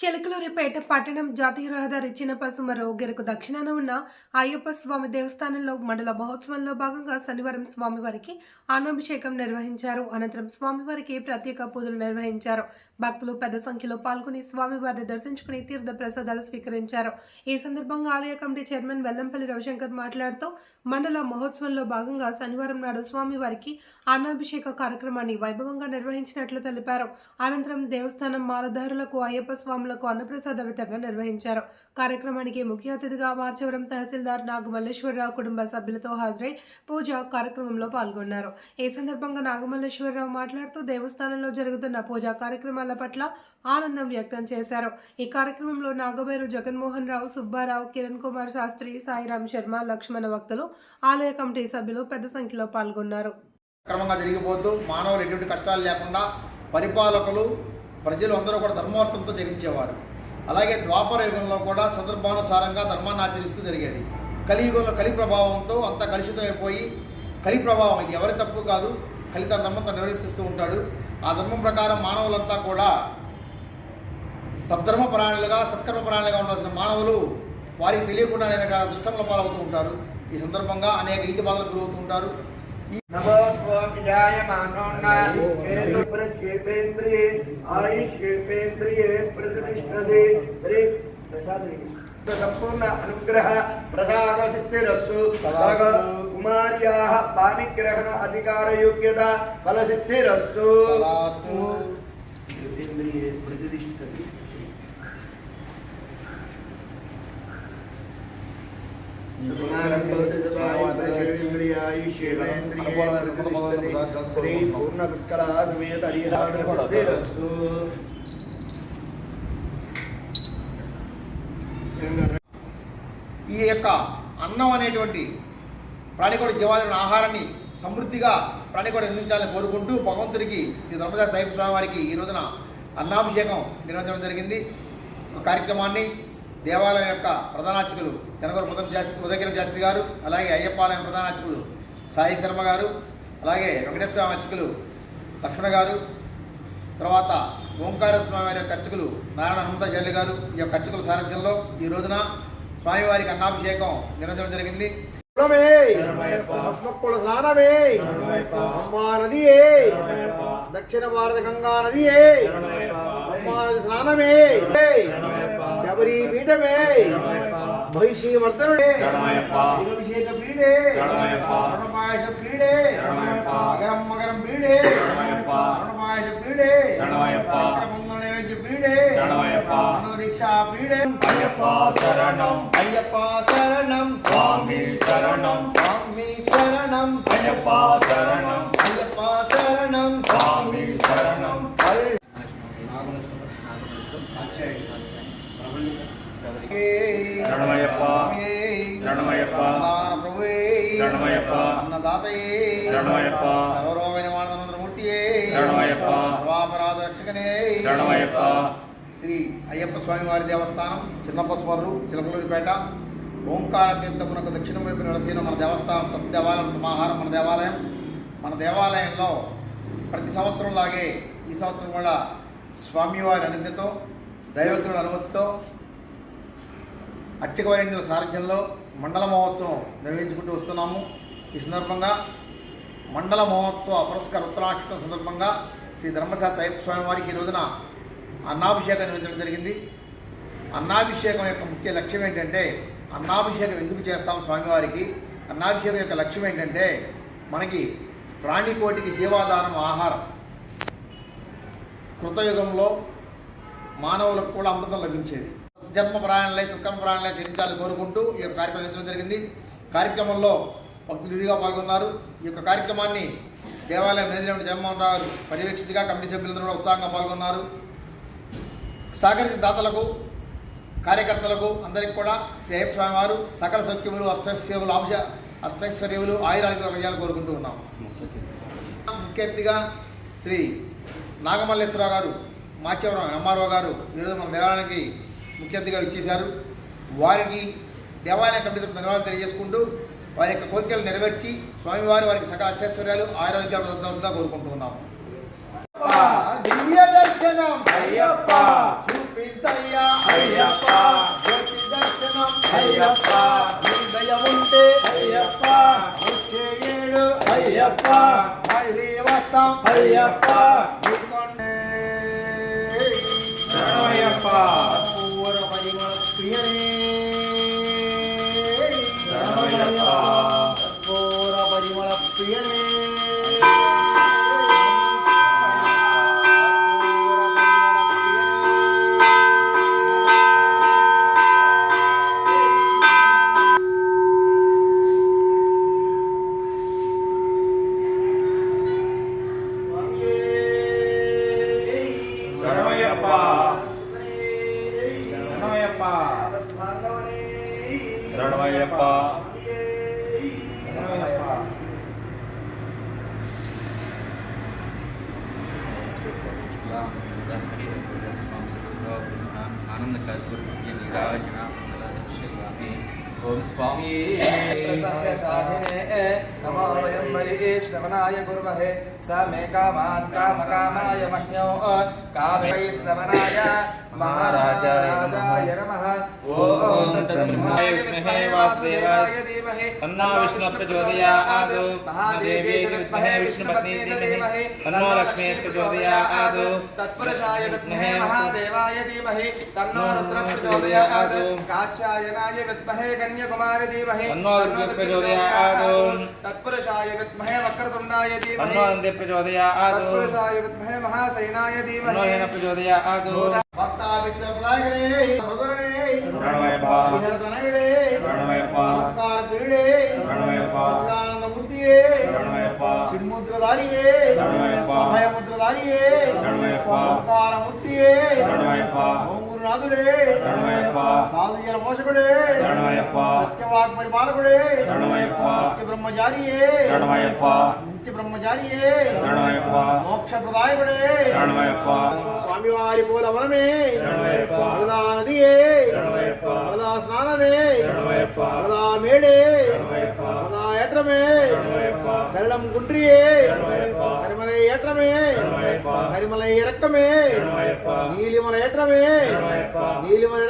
చిలకలూరిపేట పట్టణం జాతీయ రహదారి చిన్నపసుమ రోగెరకు దక్షిణాన ఉన్న అయ్యప్ప స్వామి దేవస్థానంలో మండల మహోత్సవంలో భాగంగా శనివారం స్వామివారికి అన్నాభిషేకం నిర్వహించారు. అనంతరం స్వామివారికి ప్రత్యేక పూజలు నిర్వహించారు. భక్తులు పెద్ద సంఖ్యలో పాల్గొని స్వామివారిని దర్శించుకుని తీర్థ ప్రసాదాలు స్వీకరించారు. ఈ సందర్భంగా ఆలయ కమిటీ చైర్మన్ వెల్లంపల్లి రవిశంకర్ మాట్లాడుతూ మండల మహోత్సవంలో భాగంగా శనివారం నాడు స్వామివారికి అన్నాభిషేక కార్యక్రమాన్ని వైభవంగా నిర్వహించినట్లు తెలిపారు. అనంతరం దేవస్థానం మాలధారులకు అయ్యప్ప స్వాములకు అన్నప్రసాద వితరణ నిర్వహించారు. కార్యక్రమానికి ముఖ్య అతిథిగా మార్చవరం తహసీల్దార్ నాగమల్లేశ్వరరావు కుటుంబ సభ్యులతో హాజరై పూజ కార్యక్రమంలో పాల్గొన్నారు. ఈ సందర్భంగా నాగమల్లేశ్వరరావు మాట్లాడుతూ దేవస్థానంలో జరుగుతున్న పూజా కార్యక్రమాల పట్ల ఆనందం వ్యక్తం చేశారు. ఈ కార్యక్రమంలో నాగమేరు జగన్మోహన్ రావు సుబ్బారావు కిరణ్ కుమార్ శాస్త్రి సాయిరాం శర్మ లక్ష్మణ భక్తులు ఆలయ కమిటీ సభ్యులు పెద్ద సంఖ్యలో పాల్గొన్నారు. క్రమంగా జరిగిపోతూ మానవులు ఎటువంటి కష్టాలు లేకుండా పరిపాలకులు ప్రజలు అందరూ కూడా ధర్మవర్తంతో జరించేవారు అలాగే ద్వాపర యుగంలో కూడా సందర్భానుసారంగా ధర్మాన్ని ఆచరిస్తూ జరిగేది. కలియుగంలో కలి ప్రభావంతో అంత కలుషితమైపోయి కలి ప్రభావం ఇది ఎవరి తప్పు కాదు కలి తన ధర్మంతో నిర్వర్తిస్తూ ఉంటాడు. ఆ ధర్మం ప్రకారం మానవులంతా కూడా సద్ధర్మ ప్రాణులుగా సత్కర్మ ప్రాణులుగా ఉండాల్సిన మానవులు వారికి తెలియకుండా అనేక దుష్కర్మల పాలవుతూ ఉంటారు. ఈ సందర్భంగా అనేక ఈతి బాధలు గురవుతూ ఉంటారు. नमो स्वविजायमानोन्नायेन्द्रिये आयुष्येन्द्रिये प्रतिष्ठते श्री संपूर्ण अनुग्रह प्रसाद सिद्धिरस्सु सग कुमार्याः पाणिग्रहण अधिकारयोग्यता फलसिद्धिरस्सु तदास्तु। इन्द्रिये పూర్ణ సమేత ఈ యొక్క అన్నం అనేటువంటి ప్రాణికోడి జీవాలను ఆహారాన్ని సమృద్ధిగా ప్రాణికోడి అందించాలని కోరుకుంటూ భగవంతుడికి శ్రీ ధర్మదాస్ సాహిబ్ స్వామి వారికి ఈ రోజున అన్నాభిషేకం నిర్వహించడం జరిగింది. కార్యక్రమాన్ని దేవాలయం యొక్క ప్రధానార్చకులు జనగూరు ముదం శాస్త్రి ఉదయగిరి శాస్త్రి గారు అలాగే అయ్యప్పాలయం ప్రధానార్చకులు సాయి శర్మ గారు అలాగే వెంకటేశ్వర స్వామి అర్చకులు లక్ష్మణ గారు తర్వాత ఓంకార స్వామి వారి యొక్క అర్చకులు నారాయణ హనుమంతాచార్యులు గారు. ఈ యొక్క అర్చకుల సారథ్యంలో ఈ రోజున స్వామివారికి అన్నాభిషేకం నిర్వహించడం జరిగింది. దక్షిణ భారత గంగా నదియే! స్నానమే! പരീപീഠമേ മഹിഷി മർദ്ദനുടെ അഭിഷേക പീഠേ പായസ പീഠേ മകരം മകരം പീഠേ പായസ പീഠേ പീഠേ ദീക്ഷാ പീഠേ അയ്യപ്പ ശരണം. അയ്യപ്പ ശരണം. സ്വാമി ശരണം. സ്വാമി ശരണം. അയ്യപ്പ ശരണം. അയ്യപ്പ ശരണം. സ്വാമി ശരണം. അക്ഷയ శరణమయ్యప్ప శరణమయ్యప్ప శరణమయ్యప్ప అన్నదాతయే శరణమయ్యప్ప సర్వరోగ నివారణమూర్తియే శరణమయ్యప్ప సర్వాపరాధ రక్షకనే శరణమయ్యప్ప. శ్రీ అయ్యప్ప స్వామివారి దేవస్థానం చిన్నపస్వరు చిలకలూరిపేట ఓంకార తీర్థమునకు దక్షిణం వైపు నిలసిన మన దేవస్థానం సత్ దేవాలయం సమాహారం మన దేవాలయం. మన దేవాలయంలో ప్రతి సంవత్సరం లాగే ఈ సంవత్సరం కూడా స్వామివారి అనుజ్ఞతో దైవజ్ఞుల అనుమతితో అర్చక వైద్యుల సారథ్యంలో మండల మహోత్సవం నిర్వహించుకుంటూ వస్తున్నాము. ఈ సందర్భంగా మండల మహోత్సవ పురస్కార ఉత్తరాక్షితం సందర్భంగా శ్రీ ధర్మశాస్త్ర అయ్యప్ప స్వామి వారికి ఈ రోజున అన్నాభిషేకం నిర్వహించడం జరిగింది. అన్నాభిషేకం యొక్క ముఖ్య లక్ష్యం ఏంటంటే అన్నాభిషేకం ఎందుకు చేస్తాం స్వామివారికి అన్నాభిషేకం యొక్క లక్ష్యం ఏంటంటే మనకి ప్రాణికోటికి జీవాధారం ఆహారం. కృతయుగంలో మానవులకు కూడా అమృతం లభించేది. జన్మ ప్రాణాలే సుఖమ ప్రాణాలే చరించాలని కోరుకుంటూ ఈ యొక్క కార్యక్రమం నిర్వహించడం జరిగింది. కార్యక్రమంలో భక్తులు విరిగా పాల్గొన్నారు. ఈ యొక్క కార్యక్రమాన్ని దేవాలయం మేనేజ్మెంట్ జగన్మోహన్ రావు పర్యవేక్షించగా కమిటీ సభ్యులందరూ కూడా ఉత్సాహంగా పాల్గొన్నారు. సహకరించిన దాతలకు కార్యకర్తలకు అందరికీ కూడా శ్రీ స్వామి వారు సకల సౌఖ్యములు అష్టైశ్వర్యములు ఆంశ అష్టైశ్వర్యములు ఆయురానికి కలగాలని కోరుకుంటూ ఉన్నాం. ముఖ్య అతిథిగా శ్రీ నాగమల్లేశ్వరరావు గారు మాచవరం ఎంఆర్ఓ గారు ఈరోజు మన దేవాలయానికి ముఖ్య అతిథిగా ఇచ్చేశారు వారికి దేవాలయ కమిటీ ధన్యవాదాలు తెలియజేసుకుంటూ వారి యొక్క కోరికలు నెరవేర్చి స్వామివారి వారికి సకల అష్టైశ్వర్యాలు ఆయుర్వేదాలు సంస్థగా కోరుకుంటూ ఉన్నాము దర్శనం అయ్యప్ప. నీ కొండే. శరణమయ్యప్ప శరణమయ్యప్ప శరణమయ్యప్ప ఆనంద ఓం స్వామి नमो वयं वै श्रवणाय गुर्वहे स मे कामान् कामकामाय मह्यो कामे वै श्रवणाय महाराजाय नमः ॐ तन्ब्रह्माय विद्महे वासुदेवाय धीमहि तन्नो विष्णुः प्रचोदयात् महादेवी विद्महे विष्णुपत्नी धीमहि तन्नो लक्ष्मी प्रचोदयात् तत्पुरुषाय विद्महे महादेवाय धीमहि तन्नो रुद्रः प्रचोदयात् कात्यायनाय विद्महे कन्याकुमारी धीमहि तन्नो दुर्गे प्रचोदयात् तत्पुरुषाय विद्महे वक्रतुण्डाय तन्नो धीमहि नन्दे प्रचोदयात् तत्पुरुषाय विद्महे महासेनाय तन्नो धीमहि हेन प्रचोदयात् ಭಕ್ತಾಭಿಷ್ಟೇ ಮಧುರನೇ ವಿಸರ್ಜನಗಳೇ ಮಕ್ಕಾರ್ಪಿರಿಡೇ ಸಚ್ಚಿದಾನಂದ ಮೂರ್ತಿಯೇ ಸಿಮ್ಮುದ್ರಧಾರಿಯೇ ಅಭಯ ಮುದ್ರಧಾರಿಯೇ ಮಕ್ಕಾರ ಮೂರ್ತಿಯೇ ಗುರುನಾಥುಡೇ ಸಾಧುಜನ ಪೋಷಕುಡೇ ಸತ್ಯವಾಗ್ ಪರಿಪಾಲಕುಡೇ ಸತ್ಯ ಬ್ರಹ್ಮಚಾರಿಯೇ శరణమయ్యప్ప ఓం గురునాథుడే శరణమయ్యప్ప సాధు జన పోషకుడే శరణమయ్యప్ప సత్యవాక్ పరిపాలకుడే శరణమయ్యప్ప నిత్య బ్రహ్మచారియే శరణమయ్యప్ప నిత్య బ్రహ్మచారియే శరణమయ్యప్ప మోక్ష ప్రదాయకుడే శరణమయ్యప్ప స్వామివారి పూల వనమే శరణమయ్యప్ప భగదా నదియే శరణమయ్యప్ప భగదా స్నానమే శరణమయ్యప్ప భగదా మేడే శరణమయ్యప్ప భగదా ఏట్రమే శరణమయ్యప్ప కళ్ళం గుండ్రియే శరణమయ్యప్ప హరిమలై ఏట్రమే శరణమయ్యప్ప హరిమలై ఇరక్కమే శరణమయ్యప్ప నీలిమల ఏట్రమే శరణమయ్యప్ప నీలిమల